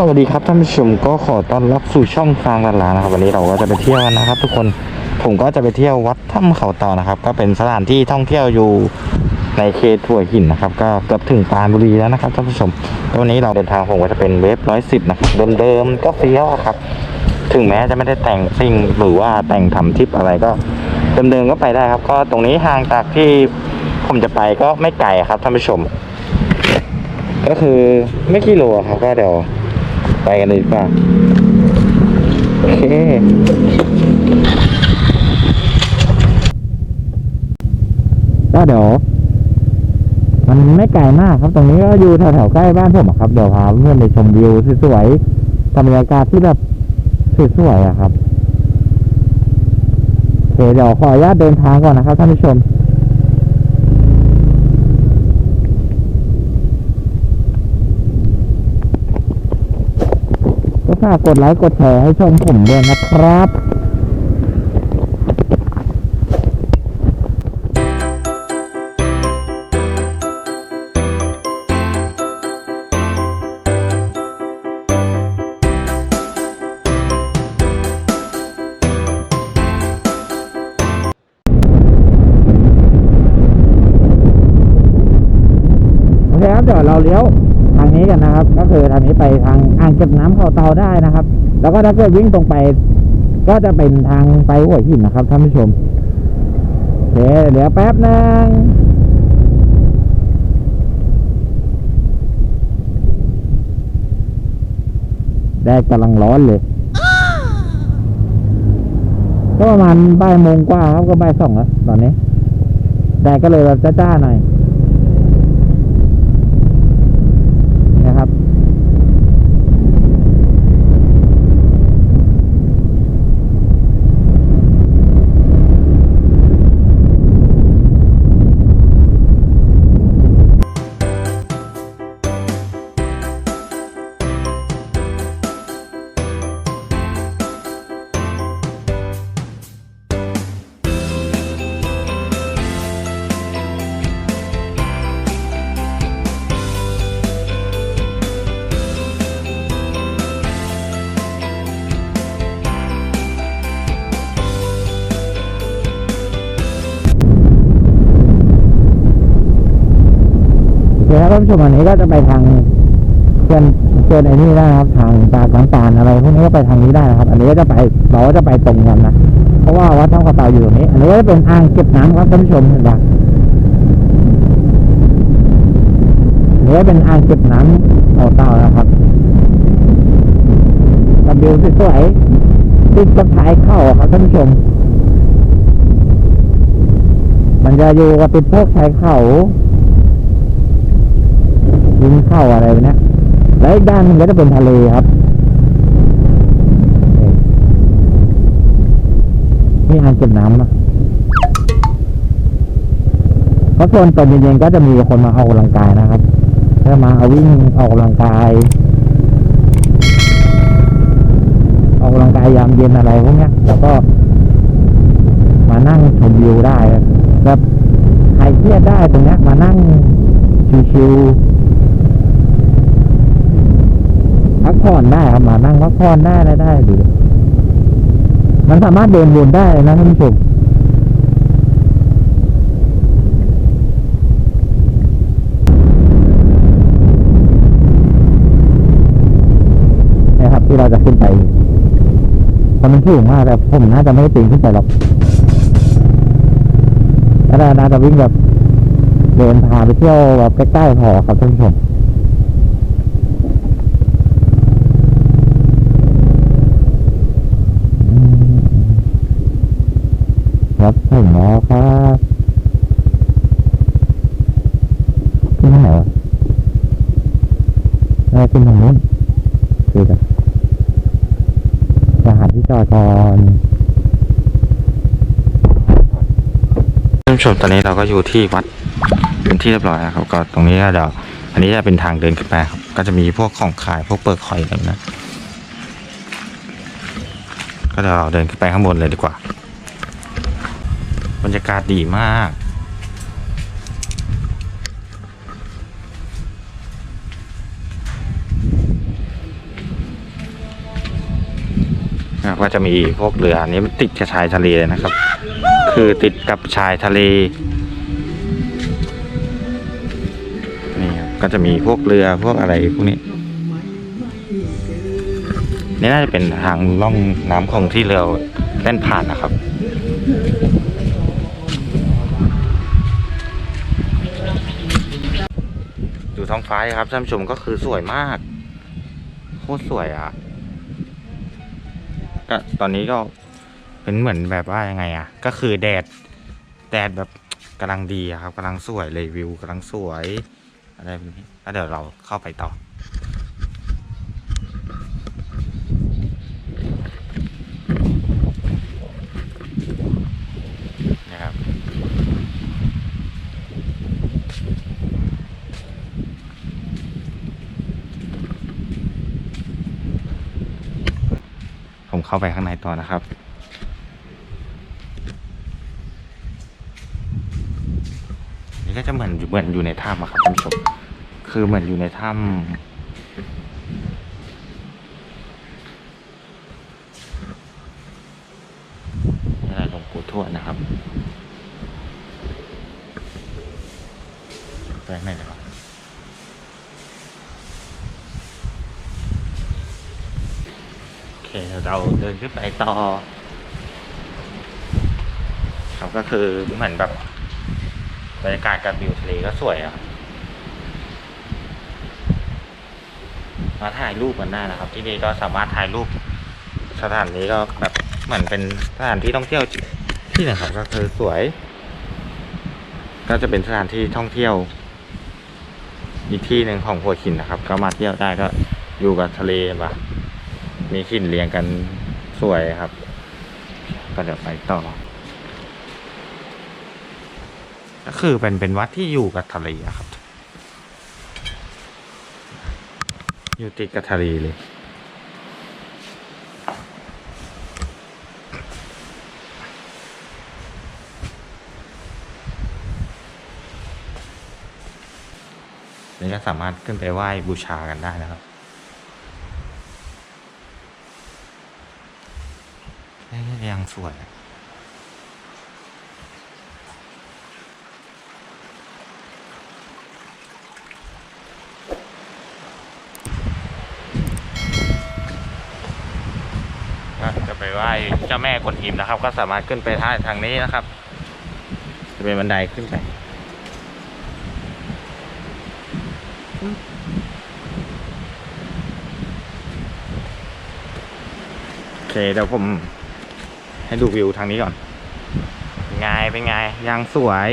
สวัสดีครับท่านผู้ชมก็ขอต้อนรับสู่ช่องฟางกันลานะครับ วันนี้เราก็จะไปเที่ยวกันนะครับ ทุกคนผมก็จะไปเที่ยววัดถ้ำเขาเต่านะครับ ก็เป็นสถานที่ท่องเที่ยวอยู่ในเขตถั่วหินนะครับ ก็เกือบถึงปรานบุรีแล้วนะครับท่านผู้ชมวันนี้เราเดินทางผมก็จะเป็นเวฟร้อยสิบนะครับเดิมๆก็เฟี้ยวครับ ถึงแม้จะไม่ได้แต่งซิ่งหรือว่าแต่งทำทิปอะไรก็เดิมๆก็ไปได้ครับ ก็ตรงนี้ห่างจากที่ผมจะไปก็ไม่ไกลครับท่านผู้ชม ก็คือไม่กี่โลครับก็เดี๋ยว ไปกันเลยดีกว่าโอเคก็เดี๋ยวมันไม่ไกลมากครับตรงนี้ก็อยู่แถวๆใกล้บ้านผมอะครับเดี๋ยวพาเพื่อนไปชมวิวสวยๆบรรยากาศที่แบบสวยๆอะครับโอเคเดี๋ยวขออนุญาตเดินทางก่อนนะครับท่านผู้ชม ฝากกดไลค์กดแชร์ให้ชมผมด้วยนะครับโอเคครับเดี๋ยวเราเลี้ยว ทางนี้กันนะครับ ก็คือทางนี้ไปทางอ่างเก็บน้ำเขาเตาได้นะครับ แล้วก็ถ้าเกิดวิ่งตรงไป ก็จะเป็นทางไปหัวหินนะครับท่านผู้ชมเคเดี๋ยวแป๊บนึงแดดกำลังร้อนเลย ก็ประมาณบ่ายโมงกว่าครับก็บ่ายสองแล้วตอนนี้แดดก็เลยแบบจ้าๆหน่อย ชมอันนี้ก็จะไปทางเพื่อนเพื่อนไอ้นี่ได้ครับ ทางตาดน้ำตาลอะไรพวกนี้ก็ไปทางนี้ได้นะครับ อันนี้ก็จะไปเราก็จะไปตรงกันนะเพราะว่าวัดถ้ำกระเตาอยู่ตรงนี้ อันนี้ก็เป็นอ่างเก็บน้ำครับท่านผู้ชมเห็นปะอันนี้ก็เป็นอ่างเก็บน้ำเขาเต่านะครับกับวิวสวยๆติดกับชายเข้าครับท่านผู้ชม มันจะอยู่กับติดพวกชายเขา ยิงเข้าอะไรแบบเนี้ยแล้วอีกด้านนึงก็จะเป็นทะเลครับนี่อ่างเก็บน้ำนะเพราะส่วนตอนเย็นๆก็จะมีคนมาออกกำลังกายนะครับถ้ามาเอาวิ่งออกกำลังกายออกกำลังกายยามเย็นอะไรพวกเนี้ยแล้วก็มานั่งชมวิวได้แบบใครเครียดได้ตรงเนี้ยมานั่งชิวๆ พักผ่อน ได้ครับมานั่งพักผ่อนได้อะไรได้ดูมันสามารถเดินวนได้เลยนะท่านผู้ชมนะครับ ที่เราจะขึ้นไปเพราะมันสูงมากแต่ผมน่าจะไม่ได้ปีนขึ้นไปหรอกแล้วน่าจะวิ่งแบบเดินพาไปเที่ยวแบบใกล้ๆพอครับท่านผู้ชม ครับผมหมอครับที่ไหนวะเออขึ้นทางนู้นคือจะจะหาที่จอดก่อนท่านผู้ชมตอนนี้เราก็อยู่ที่วัดเป็นที่เรียบร้อยนะครับ ก็ตรงนี้ก็เดี๋ยวอันนี้จะเป็นทางเดินขึ้นไปครับก็จะมีพวกของขายพวกเปลือกหอยอะไรนะก็เดี๋ยวเราเดินขึ้นไปข้างบนเลยดีกว่า บรรยากาศดีมาก ก็จะมีพวกเรืออันนี้ติดกับชายทะเลเลยนะครับ คือติดกับชายทะเล นี่ครับก็จะมีพวกเรือพวกอะไรพวกนี้ นี่น่าจะเป็นทางล่องน้ำของที่เรือเล่นผ่านนะครับ ท้องฟ้าครับท่านผู้ชมก็คือสวยมากโคตรสวยอะก็ตอนนี้ก็เป็นเหมือนแบบว่ายังไงอะ ก็คือแดดแดดแบบกำลังดีครับกำลังสวยเลยวิวกำลังสวยอะไรแบบนี้แล้วเดี๋ยวเราเข้าไปต่อ นะครับ ผม เข้าไปข้างในต่อนะครับ นี่ก็จะเหมือนเหมือนอยู่ในถ้ำครับท่านผู้ชมคือเหมือนอยู่ในถ้ำนี่แหละหลวงปู่ทวดนะครับไปข้างในเลยวะโเคเราเดินขึ้นไปต่อ ครับก็คือเหมือนแบบบรรยากาศกับวิวทะเลก็สวยอะครับมาถ่ายรูปกันได้นะครับ ที่นี่ก็สามารถถ่ายรูปสถานนี้ก็แบบเหมือนเป็นสถานที่ท่องเที่ยวที่นึ่งครับก็คือสวย ก็จะเป็นสถานที่ท่องเที่ยว อีกที่หนึ่งของหัวหินนะครับ ก็มาเที่ยวได้ก็อยู่กับทะเลปะ มีหินเรียงกันสวยครับ ก็เดี๋ยวไปต่อ ก็คือเป็นเป็นวัดที่อยู่กับทะเลครับ อยู่ติดกับทะเลเลยนี่ก็สามารถขึ้นไปไหว้บูชากันได้นะครับนี่ ยังสวยก็จะไปไหว้เจ้าแม่กวนอิมนะครับ ก็สามารถขึ้นไปท่าทางนี้นะครับ จะเป็นบันไดขึ้นไปโอเคเดี๋ยวผม ให้ดูวิวทางนี้ก่อนไงเป็นไงยังสวย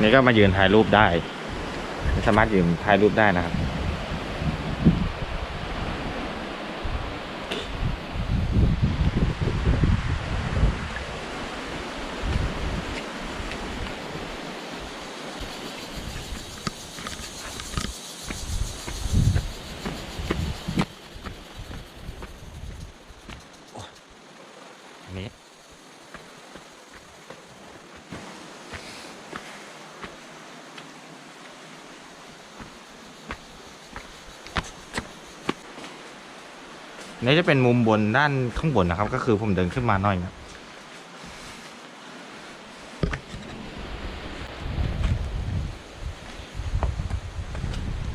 นี่ก็มายืนถ่ายรูปได้ สามารถยืนถ่ายรูปได้นะครับ นี่จะเป็นมุมบนด้านข้างบนนะครับ ก็คือผมเดินขึ้นมาหน่อยนะ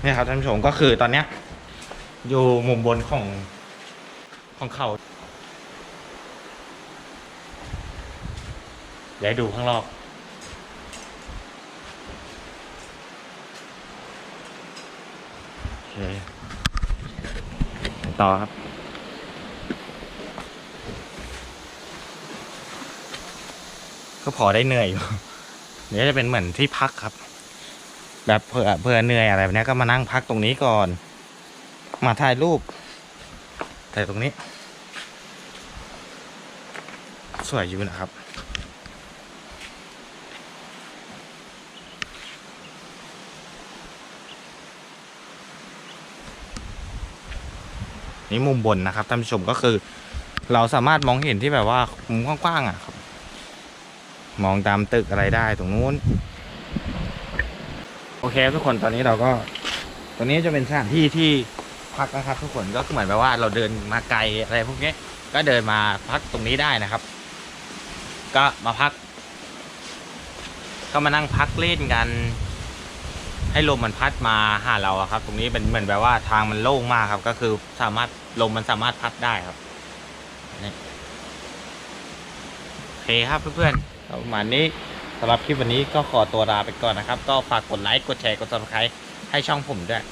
นี่ครับท่านผู้ชมก็คือตอนเนี้ยอยู่มุมบนของของเขาเดี๋ยวดูข้างรอบต่อครับ ก็พอได้เหนื่อยอยู่เดี๋ยวจะเป็นเหมือนที่พักครับ แบบเผื่อเผื่อเหนื่อยอะไรแบบนี้ก็มานั่งพักตรงนี้ก่อน มาถ่ายรูปถ่ายตรงนี้ สวยอยู่นะครับนี่มุมบนนะครับท่านผู้ชมก็คือ เราสามารถมองเห็นที่แบบว่ามุมกว้างๆอะ มองตามตึกอะไรได้ตรงนู้น โอเคทุกคนตอนนี้เราก็ตรงนี้จะเป็นสถานที่ที่พักนะครับทุกคนก็เหมือนแบบว่าเราเดินมาไกลอะไรพวกนี้ก็เดินมาพักตรงนี้ได้นะครับ ก็มาพัก ก็มานั่งพักเล่นกัน ให้ลมมันพัดมาหาเราครับ ตรงนี้เป็นเหมือนแบบว่าทางมันโล่งมากครับ ก็คือสามารถลมมันสามารถพัดได้ครับนี่โอเคครับเพื่อนๆ ประมาณนี้สำหรับคลิปวันนี้ก็ขอตัวลาไปก่อนนะครับ ก็ฝากกดไลค์กดแชร์กด subscribe ให้ช่องผมด้วย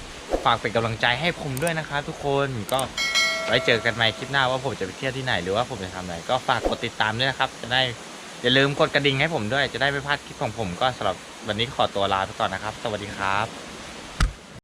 ฝากเป็นกำลังใจให้ผมด้วยนะครับทุกคนก็ไว้เจอกันใหม่คลิปหน้าว่าผมจะไปเที่ยวที่ไหนหรือว่าผมจะทำอะไรก็ฝากกดติดตามด้วยนะครับ จะได้อย่าลืมกดกระดิ่งให้ผมด้วย จะได้ไม่พลาดคลิปของผมก็สำหรับวันนี้ขอตัวลาไปก่อนนะครับ สวัสดีครับ